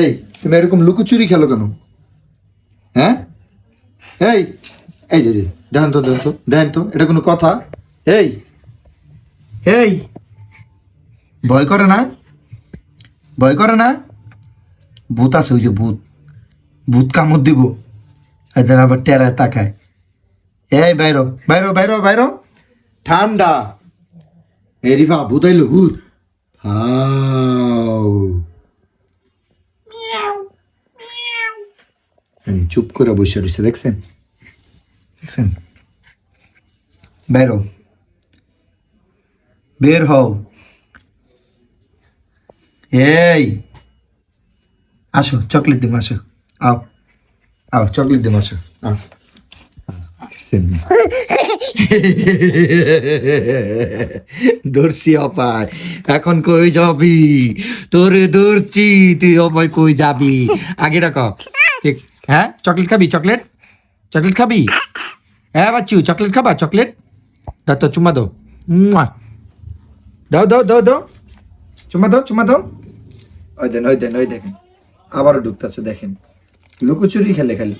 এই, তুমি এরকম লুকোচুরি খেলো কেন? হ্যাঁ? এই এই যে দেখেন তো দেখেন তো দেখেন তো, এটা কোনো কথা? এই এই, ভয় করে না? ভয় করে না? ভূত আছে, ওই যে ভূত। ভূত কামড় দিব। এদের আবার টেরায় তাকায়। এই, বাইরো বাইরো বাইরো বাইরো। ঠান্ডা। এই রিফা ভূত আইলো ভূত হাও চুপ করে বসে রয়েছে দেখছেন? দেখছেন? বেরো। বের হও। এই। আসো চকলেট দিম আসো। আও। আও চকলেট দিম আসো। আও। ধরছি অপায়। এখন কই যাবি? তোরে ধরছি তুই অপায় কই যাবি? আগে রাখো ঠিক হ্যাঁ? চকলেট খাবি? চকলেট? চকলেট খাবি? হ্যাঁ বাচ্চু, চকলেট খাবা? চকলেট? দা তো চুমা মুয়া। দাও দাও দাও দাও। চুমা দাও চুমা দাও। ওই দেন ওই দেন, ওই দেখেন। আবারও ঢুকতেছে, দেখেন। লুকোচুরি খেলে খালি।